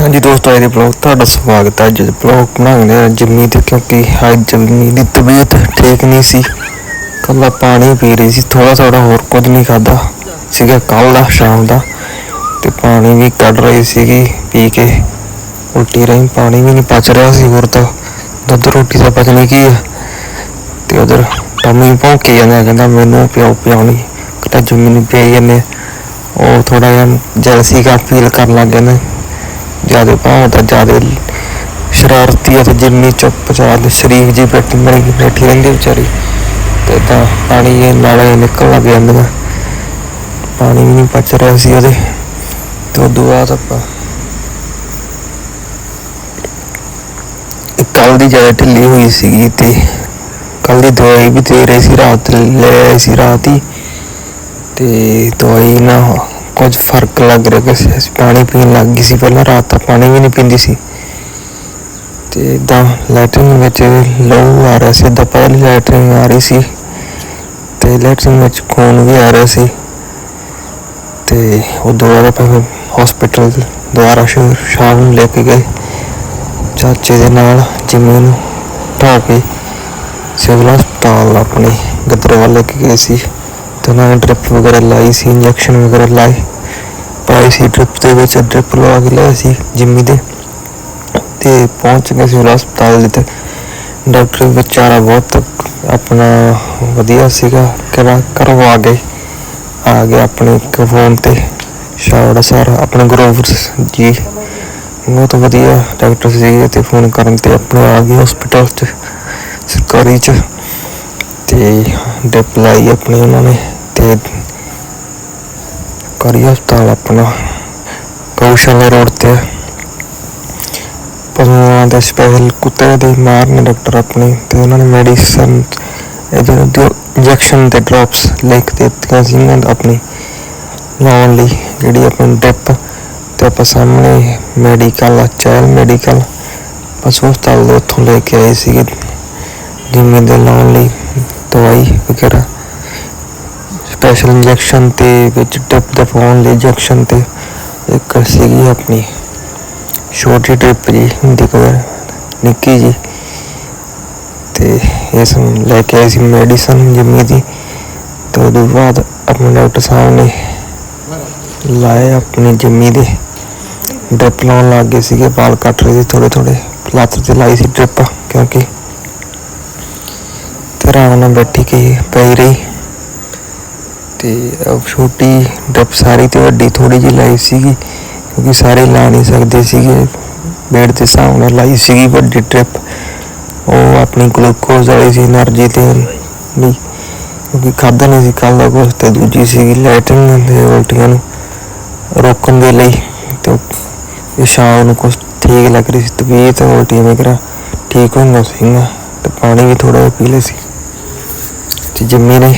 ਹਾਂਜੀ ਦੋਸਤੋ ਇਹਦੇ ਬਲੌਗ ਤੁਹਾਡਾ ਸਵਾਗਤ ਹੈ। ਅੱਜ ਬਲੌਗ ਬਣਾਉਂਦੇ ਆ ਜੰਮੀ ਤੇ ਕਿਉਂਕਿ ਅੱਜ ਜਿੰਮੀ ਦੀ ਤਬੀਅਤ ਠੀਕ ਨਹੀਂ ਸੀ। ਕੱਲਾ ਪਾਣੀ ਪੀ ਰਹੀ ਸੀ ਥੋੜਾ ਥੋੜਾ ਹੋਰ ਕੁਝ ਨਹੀਂ ਖਾਦਾ ਸੀਗਾ ਕੱਲ ਦਾ, ਸ਼ਾਮ ਦਾ। ਤੇ ਪਾਣੀ ਵੀ ਕੱਢ ਰਹੀ ਸੀਗੀ, ਪੀ ਕੇ। ਉਲਟੀ ਰਹੀ ਪਾਣੀ ਵੀ ਨਹੀਂ ਪਚ ਰਿਹਾ ਸੀ ਹੋਰ ਤਾਂ। ਦੁੱਧ ਰੋਟੀ ਦਾ ਪਚਣੀ ਕੀ ਹੈ ਤੇ ਉਧਰ ਟਮੀ ਭੌਂਕੀ ਜਾਂਦਾ, ਕਹਿੰਦਾ ਮੈਨੂੰ ਪਿਓ ਪਿਆਉਣੀ। ਕਿਤਾ ਜੰਮੀ ਨੂੰ ਪਿਆਈ ਜਾਂਦੇ ਉਹ ਥੋੜਾ ਜਿਹਾ ਜੈਲਸੀ ਕਾ ਫੀਲ ਕਰਨ ਲੱਗ ਗਿਆ ਨਾ। ਜ਼ਿਆਦਾ ਭਾਵ ਤਾਂ ਜ਼ਿਆਦਾ ਸ਼ਰਾਰਤੀ ਹੈ ਜਿੰਨੀ ਚੁੱਪ ਚਾਦ ਸ਼ਰੀਫ ਜੀ ਬੈਠੀ, ਮਰੀ ਬੈਠੀ ਰਹਿੰਦੀ ਵਿਚਾਰੀ। ਤੇ ਤਾਂ ਪਾਣੀ ਇਹ ਨਾਲੇ ਨਿਕਲ ਲੱਗ ਜਾਂਦਾ ਪਾਣੀ ਵੀ ਨਹੀਂ ਪਚ ਰਿਹਾ ਸੀ ਉਹਦੇ। ਤੇ ਉਦੋਂ ਬਾਅਦ ਆਪਾਂ ਕੱਲ ਦੀ ਜ਼ਿਆਦਾ ਢਿੱਲੀ ਹੋਈ ਸੀਗੀ ਤੇ ਕੱਲ ਦੀ ਦਵਾਈ ਵੀ ਦੇ ਰਹੀ ਸੀ, ਰਾਤ ਲੈ ਆਈ ਸੀ ਰਾਤ ਹੀ। ਤੇ ਦਵਾਈ ਨਾ ਕੁਝ ਫ਼ਰਕ ਲੱਗ ਰਿਹਾ ਸੀ ਅਸੀਂ ਪਾਣੀ ਪੀਣ ਲੱਗ ਗਈ ਸੀ। ਪਹਿਲਾਂ ਰਾਤ ਤਾਂ ਪਾਣੀ ਵੀ ਨਹੀਂ ਪੀਂਦੀ ਸੀ। ਤੇ ਇਦਾਂ ਲੈਟਰਿੰਗ ਵਿੱਚ ਲਹੂ ਆ ਰਿਹਾ ਸੀ। ਏਦਾਂ ਪਹਿਲੀ ਲੈਟਰਿੰਗ ਆ ਰਹੀ ਸੀ। ਤੇ ਲੈਟਰਿੰਗ ਵਿੱਚ ਖੂਨ ਵੀ ਆ ਰਿਹਾ ਸੀ। ਤੇ ਉਹ ਦੁਬਾਰਾ ਫਿਰ ਹਸਪੀਟਲ ਦੁਬਾਰਾ ਸ਼ਾਮ ਨੂੰ ਲੈ ਕੇ ਗਏ। ਚਾਚੇ ਦੇ ਨਾਲ, ਜਿੰਮੀ ਨੂੰ ਢਾ ਕੇ ਸਿਵਲ ਹਸਪਤਾਲ ਆਪਣੇ ਗਦਰਵਾਲ ਲੈ ਕੇ ਗਏ ਸੀ। ਤੇ ਉਹਨਾਂ ਨੇ ਡ੍ਰਿਪ ਵਗੈਰਾ ਲਾਈ ਸੀ ਇੰਜੈਕਸ਼ਨ ਵਗੈਰਾ ਲਾਏ। ਪਾਈ ਸੀ ਡ੍ਰਿਪ ਦੇ ਵਿੱਚ ਡ੍ਰਿਪ ਲਵਾ ਕੇ ਲਿਆ ਸੀ ਜਿੰਮੀ ਦੇ ਤੇ ਪਹੁੰਚ ਗਏ ਸਿਵਲ ਹਸਪਤਾਲ ਜਿੱਥੇ ਡਾਕਟਰ ਵਿਚਾਰਾ ਬਹੁਤ ਆਪਣਾ ਵਧੀਆ ਸੀਗਾ, ਕਰਾ, ਕਰਵਾ ਗਏ ਆ ਗਿਆ ਆਪਣੇ ਫੋਨ ਤੇ। ਸ਼ਾਵੜਾ ਸਰ ਆਪਣੇ ਗਰੋਵਰ ਜੀ। ਬਹੁਤ ਵਧੀਆ ਡਾਕਟਰ ਸੀਗੇ ਤੇ ਫੋਨ ਕਰਨ ਤੇ ਆਪਣੇ ਆ ਗਏ ਹਸਪੀਟਲ ਚ, ਸਰਕਾਰੀ ਚ। ਤੇ ਡਿਪ ਲਾਈ ਆਪਣੀ ਉਹਨਾਂ ਨੇ ਤੇ ਕਰੀ ਹਸਪਤਾਲ ਆਪਣਾ, ਕੌਸ਼ਲ ਰੋਡ ਤੇ। ਪਸ਼ੂਆਂ ਦਾ ਸਪੈਸ਼ਲ ਕੁੱਤੇ ਦੇ ਮਾਰਨ ਡਾਕਟਰ ਆਪਣੇ ਤੇ ਉਹਨਾਂ ਨੇ ਮੈਡੀਸਨ ਇਹਦੇ ਜੋ ਇੰਜੈਕਸ਼ਨ ਤੇ ਡ੍ਰੌਪਸ ਲਿਖ ਕੇ ਦਿੱਤੀਆਂ ਸੀ ਉਹਨਾਂ ਆਪਣੀ ਲਾਉਣ ਲਈ, ਜਿਹੜੀ ਆਪਣੀ ਡਿਪ ਤੇ ਆਪਾਂ ਸਾਹਮਣੇ ਮੈਡੀਕਲ ਚੈਲ ਮੈਡੀਕਲ ਪਸ਼ੂ ਹਸਪਤਾਲ ਦੇ ਉੱਥੋਂ ਲੈ ਕੇ ਆਏ ਸੀਗੇ ਜਿੰਮੇ ਦੇ ਲਾਉਣ ਲਈ ਦਵਾਈ ਵਗੈਰਾ। ਸਪੈਸ਼ਲ ਇੰਜੈਕਸ਼ਨ ਤੇ ਵਿੱਚ ਡਿਪ ਦਾ ਪਾਉਣ ਲਈ ਇੰਜੈਕਸ਼ਨ ਤੇ ਇੱਕ ਸੀਗੀ ਆਪਣੀ ਛੋਟੀ ਟ੍ਰਿਪ ਜੀ ਹੁੰਦੀ ਕਦਰ ਨਿੱਕੀ ਜੀ। ਤੇ ਇਸ ਨੂੰ ਲੈ ਕੇ ਆਏ ਸੀ ਮੈਡੀਸਨ ਜਿੰਮੀ ਦੀ। ਤੇ ਉਹਦੇ ਬਾਅਦ ਆਪਣੇ ਡਾਕਟਰ ਸਾਹਿਬ ਨੇ ਲਾਏ ਆਪਣੀ ਜਿੰਮੀ ਦੇ। ਡ੍ਰਿਪ ਲਾਉਣ ਲੱਗ ਗਏ ਸੀਗੇ, ਵਾਲ ਕੱਟ ਰਹੇ ਸੀ ਥੋੜੇ ਥੋੜੇ ਲੱਤ ਤੇ ਲਾਈ ਸੀ ਡ੍ਰਿਪ ਕਿਉਂਕਿ ਤੇ ਆਰਾਮ ਨਾਲ ਬੈਠੀ ਕੇ ਪਈ ਰਹੀ। ਤੇ ਛੋਟੀ ਡੱਬ ਸਾਰੀ ਤੇ ਵੱਡੀ ਥੋੜੀ ਜਿਹੀ ਲਾਈ ਸੀਗੀ, ਕਿਉਂਕਿ ਸਾਰੇ ਲਾ ਨਹੀਂ ਸਕਦੇ ਸੀਗੇ। ਬੈਡ ਦੇ ਸਾਹਮਣੇ ਲਾਈ ਸੀਗੀ ਵੱਡੀ ਟ੍ਰਿਪ ਉਹ ਆਪਣੀ ਗਲੂਕੋਜ਼ ਵਾਲੀ ਸੀ એનર્ਜੀ ਤੇ ਲਈ, ਕਿਉਂਕਿ ਖਾਦਾ ਨਹੀਂ ਸੀ ਕੱਲ ਦਾ ਕੁਝ ਤੇ ਦੂਜੀ ਸੀਗੀ ਲੈਟਰਿੰਗ ਦੇ ਉਲਟੀਆਂ ਨੂੰ ਰੋਕਣ ਦੇ ਲਈ। ਤੇ ਇਹ ਸ਼ਾਮ ਨੂੰ ਕੁਝ ਠੀਕ ਲੱਗ ਰਹੀ ਸੀ, ਤਬੀਅਤ ਉਲਟੀਆਂ ਵਗੈਰਾ ਠੀਕ ਹੋਣ ਸੀਗਾ ਤੇ ਪਾਣੀ ਵੀ ਥੋੜਾ ਪੀ ਲਿਆ ਸੀ। ਤੇ ਜੰਮੀ ਨੇ